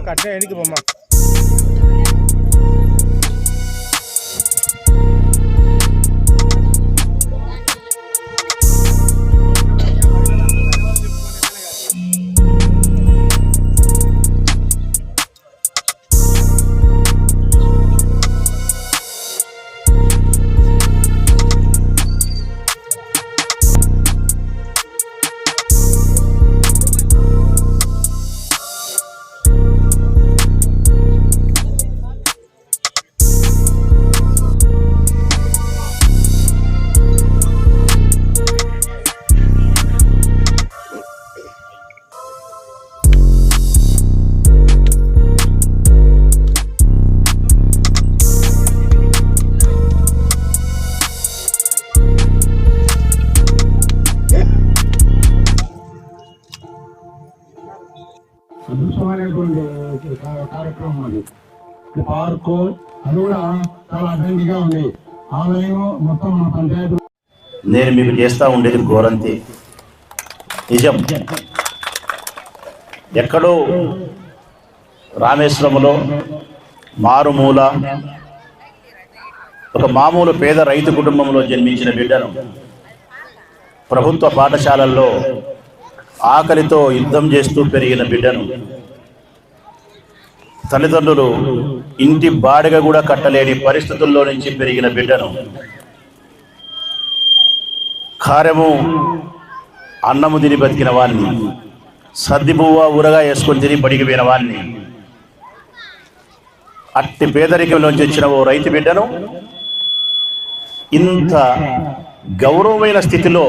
Sir ఉండిలే ఆ పక్క అదృష్టమైనటువంటి కా- కార్యక్రమం అది. పార్కు అది కూడా చాలా అడ్డంకిగా ఉంది. ఆలయం మొత్తం మన పంచాయతీ నేను మీకు చేస్తూ ఉండేది ఘోరంతే నిజం. ఎక్కడో రామేశ్వరంలో మారుమూల ఒక మామూలు పేద రైతు కుటుంబంలో జన్మించిన బిడ్డను ప్రభుత్వ పాఠశాలల్లో ఆకలితో యుద్ధం చేస్తూ పెరిగిన బిడ్డను తల్లిదండ్రులు ఇంటి బాడిగ కూడా కట్టలేని పరిస్థితుల్లో నుంచి పెరిగిన బిడ్డను కారము అన్నము తిని బతికిన వాడిని సర్దిపువ్వ ఊరగా వేసుకొని తిని బడికి పోయిన వాడిని అట్టి పేదరికంలోంచి వచ్చిన ఓ రైతు బిడ్డను ఇంత గౌరవమైన స్థితిలో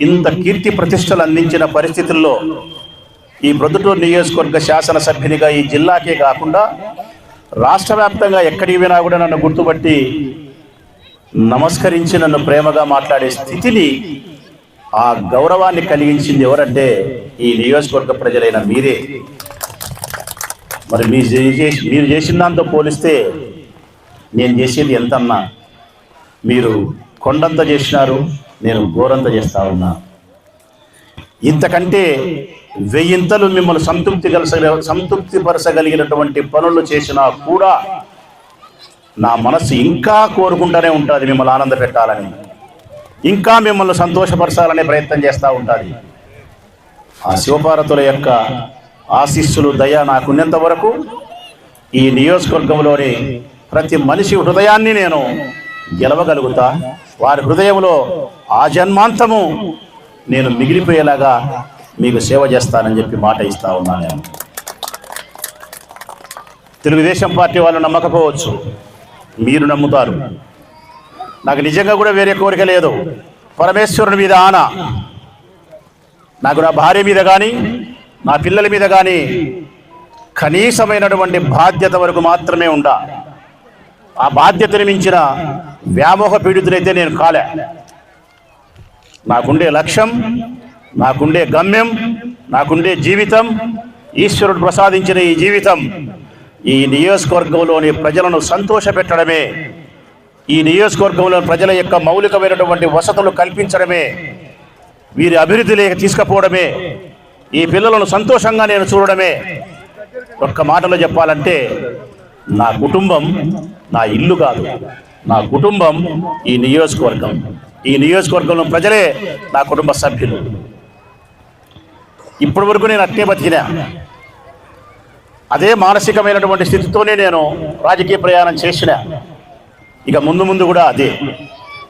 ఇంత కీర్తి ప్రతిష్టలు అందించిన పరిస్థితుల్లో ఈ ప్రొద్దుటూరు నియోజకవర్గ శాసనసభ్యునిగా ఈ జిల్లాకే కాకుండా రాష్ట్ర వ్యాప్తంగా ఎక్కడికి వినా కూడా నన్ను గుర్తుపట్టి నమస్కరించి నన్ను ప్రేమగా మాట్లాడే స్థితిని ఆ గౌరవాన్ని కలిగించింది ఎవరంటే ఈ నియోజకవర్గ ప్రజలైన మీరే. మరి మీ చేసి మీరు చేసిన దాంతో పోలిస్తే నేను చేసేది ఎంతన్నా? మీరు కొండంత చేసినారు నేను ఘోరంత చేస్తా ఉన్నా. ఇంతకంటే వెయ్యింతలు మిమ్మల్ని సంతృప్తి కలిస సంతృప్తిపరచగలిగినటువంటి పనులు చేసినా కూడా నా మనసు ఇంకా కోరుకుంటూనే ఉంటుంది మిమ్మల్ని ఆనంద పెట్టాలని. ఇంకా మిమ్మల్ని సంతోషపరచాలనే ప్రయత్నం చేస్తూ ఉంటుంది. ఆ శివపార్వతుల యొక్క ఆశీస్సులు దయ నాకున్నంత వరకు ఈ నియోజకవర్గంలోని ప్రతి మనిషి హృదయాన్ని నేను గెలవగలుగుతా. వారి హృదయంలో ఆ జన్మాంతము నేను మిగిలిపోయేలాగా మీకు సేవ చేస్తానని చెప్పి మాట ఇస్తా ఉన్నాను నేను. తెలుగుదేశం పార్టీ వాళ్ళు నమ్మకపోవచ్చు. మీరు నమ్ముతారు. నాకు నిజంగా కూడా వేరే కోరిక లేదు. పరమేశ్వరుని మీద ఆన. నాకు నా భార్య మీద కానీ నా పిల్లల మీద కానీ కనీసమైనటువంటి బాధ్యత వరకు మాత్రమే ఉండా. ఆ బాధ్యతను మించిన వ్యామోహ పీడితులైతే నేను కాలే. నాకుండే లక్ష్యం నాకుండే గమ్యం నాకుండే జీవితం ఈశ్వరుడు ప్రసాదించిన ఈ జీవితం ఈ నియోజకవర్గంలోని ప్రజలను సంతోషపెట్టడమే ఈ నియోజకవర్గంలో ప్రజల యొక్క మౌలికమైనటువంటి వసతులు కల్పించడమే వీరి అభివృద్ధిలోకి తీసుకుపోవడమే ఈ పిల్లలను సంతోషంగా నేను చూడడమే. ఒక్క మాటలో చెప్పాలంటే నా కుటుంబం నా ఇల్లు కాదు. నా కుటుంబం ఈ నియోజకవర్గం. ఈ నియోజకవర్గంలో ప్రజలే నా కుటుంబ సభ్యులు. ఇప్పటి వరకు నేను అట్టే బతికినా. అదే మానసికమైనటువంటి స్థితితోనే నేను రాజకీయ ప్రయాణం చేసిన. ఇక ముందు ముందు కూడా అదే.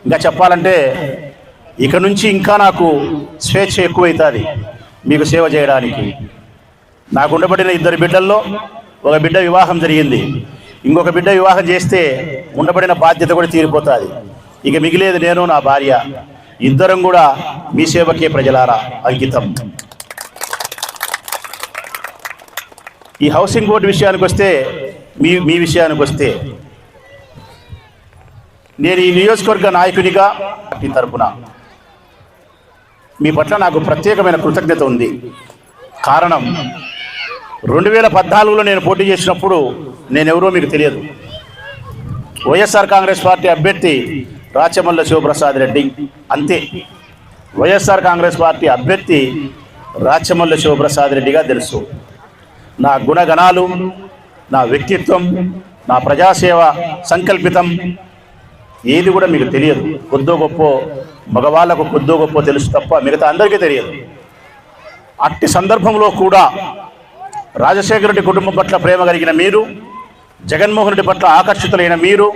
ఇంకా చెప్పాలంటే ఇక నుంచి ఇంకా నాకు స్వేచ్ఛ ఎక్కువైతుంది. మీకు సేవ చేయడానికి. నాకు ఉండబడిన ఇద్దరు బిడ్డల్లో ఒక బిడ్డ వివాహం జరిగింది. ఇంకొక బిడ్డ వివాహం చేస్తే ఉండబడిన బాధ్యత కూడా తీరిపోతుంది. ఇక మిగిలేదు నేను నా భార్య. ఇద్దరం కూడా మీ సేవకే ప్రజలారా అంకితం. ఈ హౌసింగ్ బోర్డు విషయానికి వస్తే మీ మీ విషయానికి వస్తే నేను ఈ నియోజకవర్గ నాయకునిగా పార్టీ తరపున మీ పట్ల నాకు ప్రత్యేకమైన కృతజ్ఞత ఉంది. కారణం రెండు వేల పద్నాలుగులో నేను పోటీ చేసినప్పుడు నేనెవరో మీకు తెలియదు. వైఎస్ఆర్ కాంగ్రెస్ పార్టీ అభ్యర్థి రాచమల్ల శివప్రసాద్ రెడ్డి. అంతే. వైఎస్ఆర్ కాంగ్రెస్ పార్టీ అభ్యర్థి రాచమల్ల శివప్రసాద్ రెడ్డిగా తెలుసు. నా గుణగణాలు నా వ్యక్తిత్వం నా ప్రజాసేవ సంకల్పితం ఏది కూడా మీకు తెలియదు. కొద్దో గొప్ప మగవాళ్ళకు కొద్దో గొప్ప తెలుసు తప్ప మిగతా అందరికీ తెలియదు. అట్టి సందర్భంలో కూడా రాజశేఖర రెడ్డి కుటుంబం పట్ల ప్రేమ కలిగిన మీరు జగన్మోహన్ రెడ్డి పట్ల ఆకర్షితులైన మీరు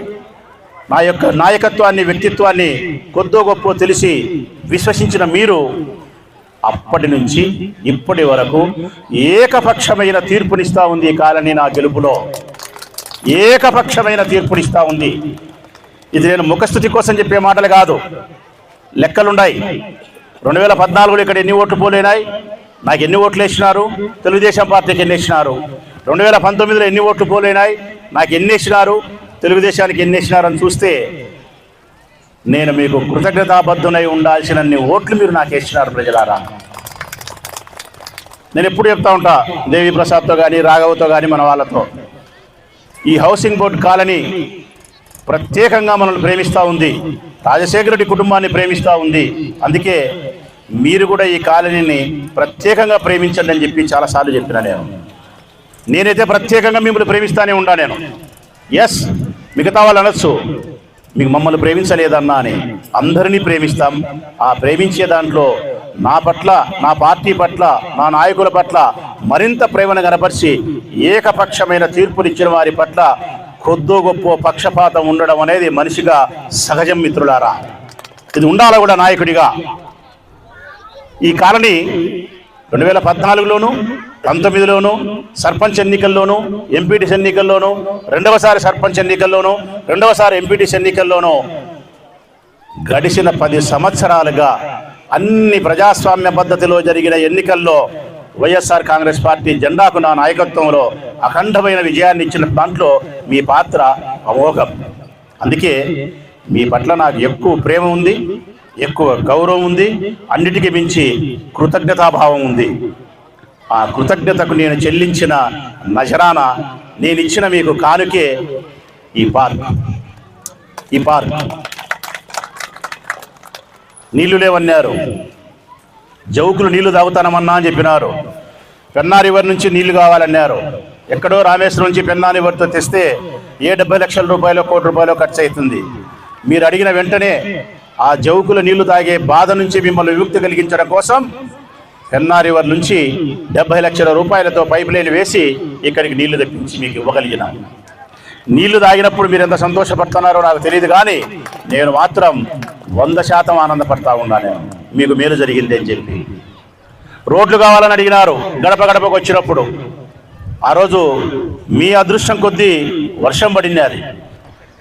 నా యొక్క నాయకత్వాన్ని వ్యక్తిత్వాన్ని కొద్దో గొప్ప తెలిసి విశ్వసించిన మీరు అప్పటి నుంచి ఇప్పటి వరకు ఏకపక్షమైన తీర్పునిస్తూ ఉంది కాలని నా గెలుపులో. ఏకపక్షమైన తీర్పునిస్తూ ఉంది. ఇది నేను ముఖస్థుతి కోసం చెప్పే మాటలు కాదు. లెక్కలున్నాయి రెండు వేల పద్నాలుగులో ఇక్కడ ఎన్ని ఓట్లు పోలేనాయి? నాకు ఎన్ని ఓట్లు వేసినారు? తెలుగుదేశం పార్టీకి ఎన్ని వేసినారు? రెండు వేల పంతొమ్మిదిలో ఎన్ని ఓట్లు పోలేనాయి? నాకు ఎన్ని వేసినారు? తెలుగుదేశానికి ఎన్ని వేసినారు అని చూస్తే నేను మీకు కృతజ్ఞతాబద్ధునై ఉండాల్సినన్ని ఓట్లు మీరు నాకు వేసినారు ప్రజలారా. నేను ఎప్పుడు చెప్తా ఉంటా దేవి ప్రసాద్తో కానీ రాఘవతో కానీ మన వాళ్ళతో. ఈ హౌసింగ్ బోర్డు కాలనీ ప్రత్యేకంగా మనల్ని ప్రేమిస్తూ ఉంది. రాజశేఖర రెడ్డి కుటుంబాన్ని ప్రేమిస్తూ ఉంది. అందుకే మీరు కూడా ఈ కాలనీని ప్రత్యేకంగా ప్రేమించండి అని చెప్పి చాలాసార్లు చెప్పిన నేను. నేనైతే ప్రత్యేకంగా మిమ్మల్ని ప్రేమిస్తానే ఉండా నేను. ఎస్ మిగతా వాళ్ళు అనొచ్చు. మీకు మమ్మల్ని ప్రేమించలేదన్నా అని అందరినీ ప్రేమిస్తాం. ఆ ప్రేమించే దాంట్లో నా పట్ల నా పార్టీ పట్ల నా నాయకుల పట్ల మరింత ప్రేమను కనపరిచి ఏకపక్షమైన తీర్పునిచ్చిన వారి పట్ల కొద్దో గొప్ప పక్షపాతం ఉండడం అనేది మనిషిగా సహజం మిత్రులారా. ఇది ఉండాలి కూడా నాయకుడిగా? ఈ కాలనీ రెండు వేల పద్నాలుగులోను పంతొమ్మిదిలోను సర్పంచ్ ఎన్నికల్లోను ఎంపీటీసీ ఎన్నికల్లోను రెండవసారి సర్పంచ్ ఎన్నికల్లోను రెండవసారి ఎంపీటీసీ ఎన్నికల్లోను గడిచిన పది సంవత్సరాలుగా అన్ని ప్రజాస్వామ్య పద్ధతిలో జరిగిన ఎన్నికల్లో వైఎస్ఆర్ కాంగ్రెస్ పార్టీ జెండాకు నా నాయకత్వంలో అఖండమైన విజయాన్ని ఇచ్చిన దాంట్లో మీ పాత్ర అమోఘం. అందుకే మీ పట్ల నాకు ఎక్కువ ప్రేమ ఉంది. ఎక్కువ గౌరవం ఉంది. అన్నిటికీ మించి కృతజ్ఞతాభావం ఉంది. ఆ కృతజ్ఞతకు నేను చెల్లించిన నజరాన నేను ఇచ్చిన మీకు కానుకే ఈ పార్క్. ఈ పార్క్. నీళ్ళు లేవన్నారు. జౌకులు నీళ్ళు తాగుతానమన్నా అని చెప్పినారు. పెన్నా రివర్ నుంచి నీళ్ళు కావాలన్నారు. ఎక్కడో రామేశ్వరం నుంచి పెన్నా రివర్తో తెస్తే ఏ డెబ్బై లక్షల రూపాయలు కోటి రూపాయలు ఖర్చు అవుతుంది. మీరు అడిగిన వెంటనే ఆ జౌకుల నీళ్ళు తాగే బాధ నుంచి మిమ్మల్ని విముక్తి కలిగించడం కోసం పెన్నా రివర్ నుంచి డెబ్బై లక్షల రూపాయలతో పైప్ లైన్ వేసి ఇక్కడికి నీళ్ళు తెప్పించి మీకు ఇవ్వగలిగిన. నీళ్ళు తాగినప్పుడు మీరు ఎంత సంతోషపడుతున్నారో నాకు తెలియదు కానీ నేను మాత్రం వంద శాతం ఆనందపడతా ఉన్నాను మీకు మేలు జరిగింది అని చెప్పి. రోడ్లు కావాలని అడిగినారు. గడప గడపకు వచ్చినప్పుడు. ఆ రోజు మీ అదృష్టం కొద్దీ వర్షం పడింది అది.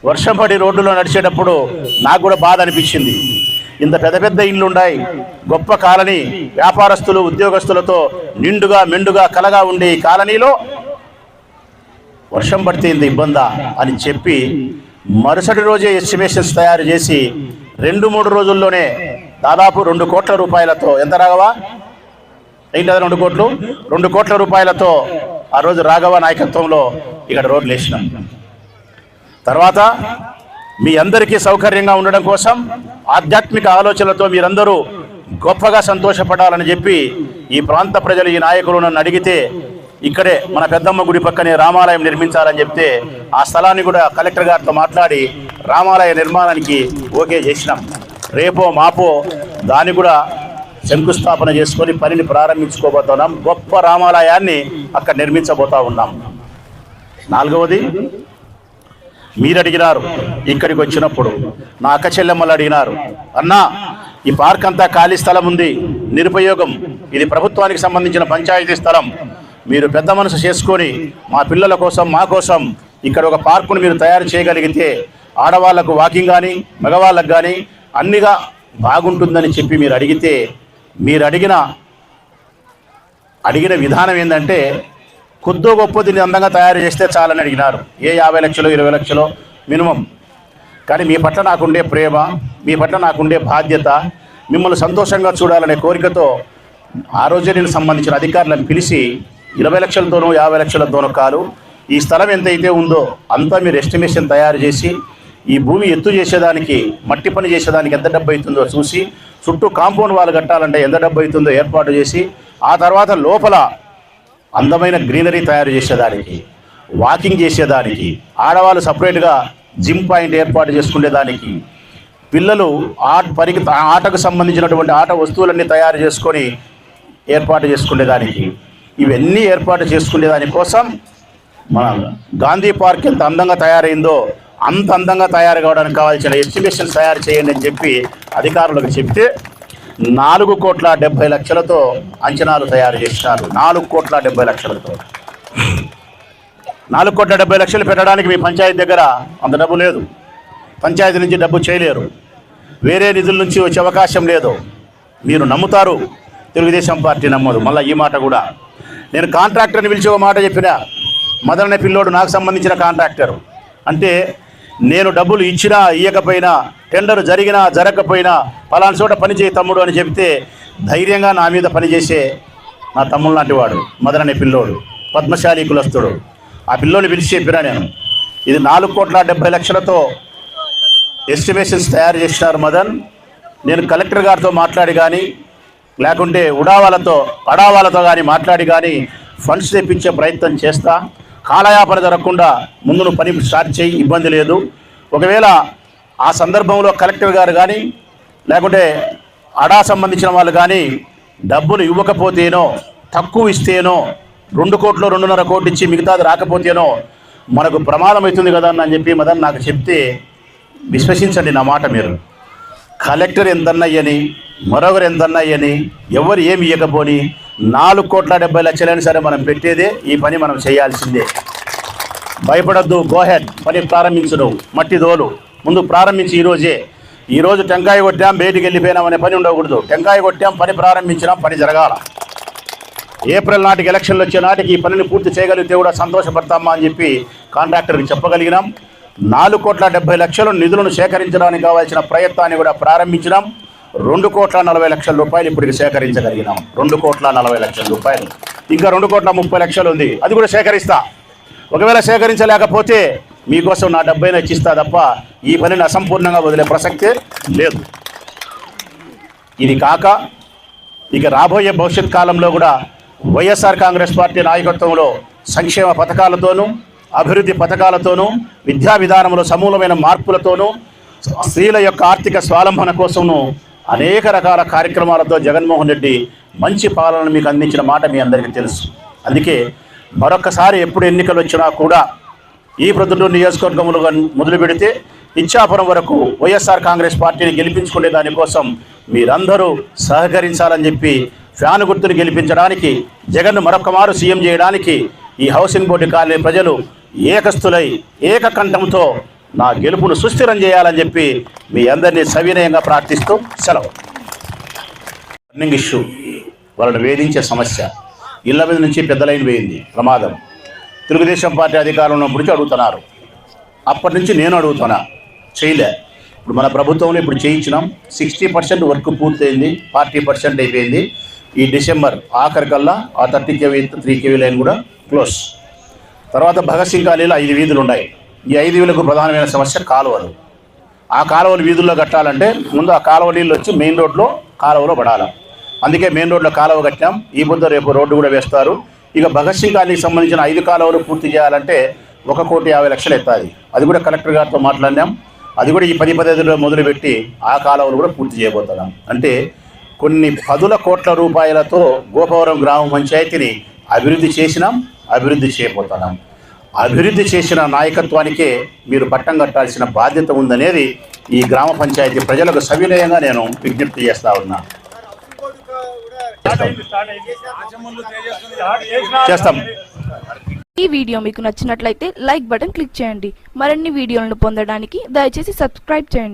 వర్షం పడి రోడ్డులో నడిచేటప్పుడు నాకు కూడా బాధ అనిపించింది. ఇంత పెద్ద పెద్ద ఇళ్ళు ఉన్నాయి గొప్ప కాలనీ. వ్యాపారస్తులు ఉద్యోగస్తులతో నిండుగా మెండుగా కలగా ఉండే ఈ కాలనీలో వర్షం పడితే ఇంత ఇబ్బందా అని చెప్పి మరుసటి రోజే ఎస్టిమేషన్స్ తయారు చేసి రెండు మూడు రోజుల్లోనే దాదాపు రెండు కోట్ల రూపాయలతో ఎంత రాఘవా? ఏంటి అది రెండు కోట్లు? రెండు కోట్ల రూపాయలతో ఆ రోజు రాఘవ నాయకత్వంలో ఇక్కడ రోడ్లు వేసినాం. తర్వాత మీ అందరికీ సౌకర్యంగా ఉండడం కోసం ఆధ్యాత్మిక ఆలోచనలతో మీరందరూ గొప్పగా సంతోషపడాలని చెప్పి ఈ ప్రాంత ప్రజలు ఈ నాయకులు నన్ను అడిగితే ఇక్కడే మన పెద్దమ్మ గుడి పక్కనే రామాలయం నిర్మించాలని చెప్తే ఆ స్థలాన్ని కూడా కలెక్టర్ గారితో మాట్లాడి రామాలయ నిర్మాణానికి ఓకే చేసినాం. రేపో మాపో దాన్ని కూడా శంకుస్థాపన చేసుకొని పనిని ప్రారంభించుకోబోతున్నాం. గొప్ప రామాలయాన్ని అక్కడ నిర్మించబోతా ఉన్నాం. నాలుగవది మీరు అడిగినారు ఇక్కడికి వచ్చినప్పుడు నా అక్క చెల్లెమ్మలు అడిగినారు అన్నా ఈ పార్క్ అంతా ఖాళీ స్థలం ఉంది నిరుపయోగం. ఇది ప్రభుత్వానికి సంబంధించిన పంచాయతీ స్థలం. మీరు పెద్ద మనసు చేసుకొని మా పిల్లల కోసం మా కోసం ఇక్కడ ఒక పార్కును మీరు తయారు చేయగలిగితే ఆడవాళ్ళకు వాకింగ్ కానీ మగవాళ్ళకు కానీ అన్నిగా బాగుంటుందని చెప్పి మీరు అడిగితే మీరు అడిగిన అడిగిన విధానం ఏంటంటే కొద్దో గొప్ప దీన్ని అందంగా తయారు చేస్తే చాలని అడిగినారు. ఏ యాభై లక్షలు ఇరవై లక్షలు? మినిమం. కానీ మీ పట్ల నాకుండే ప్రేమ మీ పట్ల నాకుండే బాధ్యత మిమ్మల్ని సంతోషంగా చూడాలనే కోరికతో ఆ రోజే నేను సంబంధించిన అధికారులను పిలిచి ఇరవై లక్షలతోనూ యాభై లక్షలతోనూ కాదు ఈ స్థలం ఎంతైతే ఉందో అంతా మీరు ఎస్టిమేషన్ తయారు చేసి ఈ భూమి ఎత్తు చేసేదానికి మట్టి పని చేసేదానికి ఎంత డబ్బు అవుతుందో చూసి చుట్టూ కాంపౌండ్ వాళ్ళు కట్టాలంటే ఎంత డబ్బు అవుతుందో ఏర్పాటు చేసి ఆ తర్వాత లోపల అందమైన గ్రీనరీ తయారు చేసేదానికి వాకింగ్ చేసేదానికి ఆడవాళ్ళు సపరేట్గా జిమ్ పాయింట్ ఏర్పాటు చేసుకునేదానికి పిల్లలు ఆట పనికి ఆటకు సంబంధించినటువంటి ఆట వస్తువులన్నీ తయారు చేసుకొని ఏర్పాటు చేసుకునేదానికి. ఇవన్నీ ఏర్పాటు చేసుకునే దానికోసం మన గాంధీ పార్క్ ఎంత అందంగా తయారైందో అంత అందంగా తయారు కావడానికి కావాల్సిన ఎస్టిమేషన్ తయారు చేయండి అని చెప్పి అధికారులకు చెప్తే నాలుగు కోట్ల డెబ్బై లక్షలతో అంచనాలు తయారు చేసినారు నాలుగు కోట్ల డెబ్బై లక్షలతో. నాలుగు కోట్ల డెబ్బై లక్షలు పెట్టడానికి మీ పంచాయతీ దగ్గర అంత డబ్బు లేదు. పంచాయతీ నుంచి డబ్బు చేయలేరు. వేరే నిధుల నుంచి వచ్చే అవకాశం లేదు. మీరు నమ్ముతారు. తెలుగుదేశం పార్టీ నమ్మదు. మళ్ళీ ఈ మాట కూడా. నేను కాంట్రాక్టర్ని పిలిచి ఒక మాట చెప్పిన మదననే పిల్లోడు నాకు సంబంధించిన కాంట్రాక్టర్. అంటే నేను డబ్బులు ఇచ్చినా ఇయ్యకపోయినా టెండర్ జరిగినా జరగకపోయినా పలానా చోట పనిచేయి తమ్ముడు అని చెప్తే ధైర్యంగా నా మీద పనిచేసే నా తమ్ముడు లాంటి వాడు మదననే పిల్లోడు పద్మశాలి కులస్తుడు. ఆ పిల్లోని పిలిచి చెప్పినా నేను. ఇది నాలుగు కోట్ల డెబ్బై లక్షలతో ఎస్టిమేషన్స్ తయారు చేసినారు మదన్. నేను కలెక్టర్ గారితో మాట్లాడి కానీ లేకుంటే ఉడావాలతో పడావాలతో కానీ మాట్లాడి కానీ ఫండ్స్ తెప్పించే ప్రయత్నం చేస్తా. కాలయాపన జరగకుండా ముందును పని స్టార్ట్ చేయి ఇబ్బంది లేదు. ఒకవేళ ఆ సందర్భంలో కలెక్టర్ గారు కానీ లేకుంటే అడా సంబంధించిన వాళ్ళు కానీ డబ్బులు ఇవ్వకపోతేనో తక్కువ ఇస్తేనో రెండు కోట్లు రెండున్నర కోట్లు ఇచ్చి మిగతాది రాకపోతేనో మనకు ప్రమాదం అవుతుంది కదా అని చెప్పి మదన్ నాకు చెప్తే విశ్వసించండి నా మాట మీరు. కలెక్టర్ ఎంతన్నయ్యని మరొకరు ఎంతన్నయ్యని ఎవరు ఏమి ఇవ్వకపోని నాలుగు కోట్ల డెబ్బై లక్షలైనా సరే మనం పెట్టేదే ఈ పని మనం చేయాల్సిందే. భయపడద్దు గోహెడ్ పని ప్రారంభించడం మట్టి దోలు ముందు ప్రారంభించి ఈరోజే ఈరోజు టెంకాయ కొట్టాం బయటికి వెళ్ళిపోయినాం అనే పని ఉండకూడదు. టెంకాయ కొట్టాం పని ప్రారంభించినాం పని జరగాల. ఏప్రిల్ నాటికి ఎలక్షన్లు వచ్చే నాటికి ఈ పనిని పూర్తి చేయగలిగితే కూడా సంతోషపడతామా అని చెప్పి కాంట్రాక్టర్కి చెప్పగలిగినాం. నాలుగు కోట్ల డెబ్బై లక్షల నిధులను సేకరించడానికి కావాల్సిన ప్రయత్నాన్ని కూడా ప్రారంభించినాం. రెండు కోట్ల నలభై లక్షల రూపాయలు ఇప్పటికి సేకరించగలిగినాం. రెండు కోట్ల నలభై లక్షల రూపాయలు. ఇంకా రెండు కోట్ల ముప్పై లక్షలు ఉంది. అది కూడా సేకరిస్తా. ఒకవేళ సేకరించలేకపోతే మీకోసం నా డబ్బైనా ఇచ్చిస్తా తప్ప ఈ పనిని అసంపూర్ణంగా వదిలే ప్రసక్తే లేదు. ఇది కాక ఇక రాబోయే భవిష్యత్ కాలంలో కూడా వైఎస్ఆర్ కాంగ్రెస్ పార్టీ నాయకత్వంలో సంక్షేమ పథకాలతోనూ అభివృద్ధి పథకాలతోనూ విద్యా విధానంలో సమూలమైన మార్పులతోనూ స్త్రీల యొక్క ఆర్థిక స్వాలంబన కోసము అనేక రకాల కార్యక్రమాలతో జగన్మోహన్ రెడ్డి మంచి పాలన మీకు అందించిన మాట మీ అందరికీ తెలుసు. అందుకే మరొకసారి ఎప్పుడు ఎన్నికలు వచ్చినా కూడా ఈ ప్రొద్దుటూరు నియోజకవర్గంలో మొదలు పెడితే ఇచ్చాపురం వరకు వైఎస్ఆర్ కాంగ్రెస్ పార్టీని గెలిపించుకునే దానికోసం మీరందరూ సహకరించాలని చెప్పి ఫ్యాన్ గుర్తును గెలిపించడానికి జగన్ను మరొక మారు సీఎం చేయడానికి ఈ హౌసింగ్ బోర్డు కాలనీ ప్రజలు ఏకస్తులై ఏకకంఠంతో నా గెలుపును సుస్థిరం చేయాలని చెప్పి మీ అందరినీ సవినయంగా ప్రార్థిస్తూ సెలవు. Running issue. వాళ్ళని వేధించే సమస్య. ఇళ్ళ మీద నుంచి పెద్ద లైన్ వేయింది ప్రమాదం. తెలుగుదేశం పార్టీ అధికారంలో నుంచి అడుగుతున్నారు. అప్పటి నుంచి నేను అడుగుతున్నా. చేయలే. ఇప్పుడు మన ప్రభుత్వంలో ఇప్పుడు చేయించినాం. సిక్స్టీ పర్సెంట్ వర్క్ పూర్తయింది. ఫార్టీ పర్సెంట్ అయిపోయింది. ఈ డిసెంబర్ ఆఖరికల్లా ఆ thirty KV three KV line కూడా క్లోజ్. తర్వాత భగత్ సింగ్ కాలేలో ఐదు వీధులు ఉన్నాయి ఈ ఐదు వేలకు ప్రధానమైన సమస్య కాలువలు. ఆ కాలువలు వీధుల్లో కట్టాలంటే ముందు ఆ కాలువ నీళ్ళు వచ్చి మెయిన్ రోడ్లో కాలువలో పడాలి. అందుకే మెయిన్ రోడ్లో కాలువ కట్టాం. ఈ ముందు రేపు రోడ్డు కూడా వేస్తారు. ఇక భగత్ సింగ్ కాలనీకి సంబంధించిన ఐదు కాలువలు పూర్తి చేయాలంటే ఒక కోటి యాభై లక్షలు ఎత్తాది అది కూడా కలెక్టర్ గారితో మాట్లాడినాం. అది కూడా ఈ పది పదిహేదులో మొదలుపెట్టి ఆ కాలువలు కూడా పూర్తి చేయబోతున్నాం. అంటే కొన్ని పదుల కోట్ల రూపాయలతో గోపవరం గ్రామ పంచాయతీని అభివృద్ధి చేసినాం అభివృద్ధి చేయబోతున్నాం. అభివృద్ధి చేసిన నాయకత్వానికే మీరు పట్టం కట్టాల్సిన బాధ్యత ఉందనేది ఈ గ్రామ పంచాయతీ ప్రజలకు సవినయంగా నేను విజ్ఞప్తి చేస్తా ఉన్నా. చేస్తాం. ఈ వీడియో మీకు నచ్చినట్లయితే లైక్ బటన్ క్లిక్ చేయండి. మరిన్ని వీడియోలను పొందడానికి దయచేసి సబ్స్క్రైబ్ చేయండి.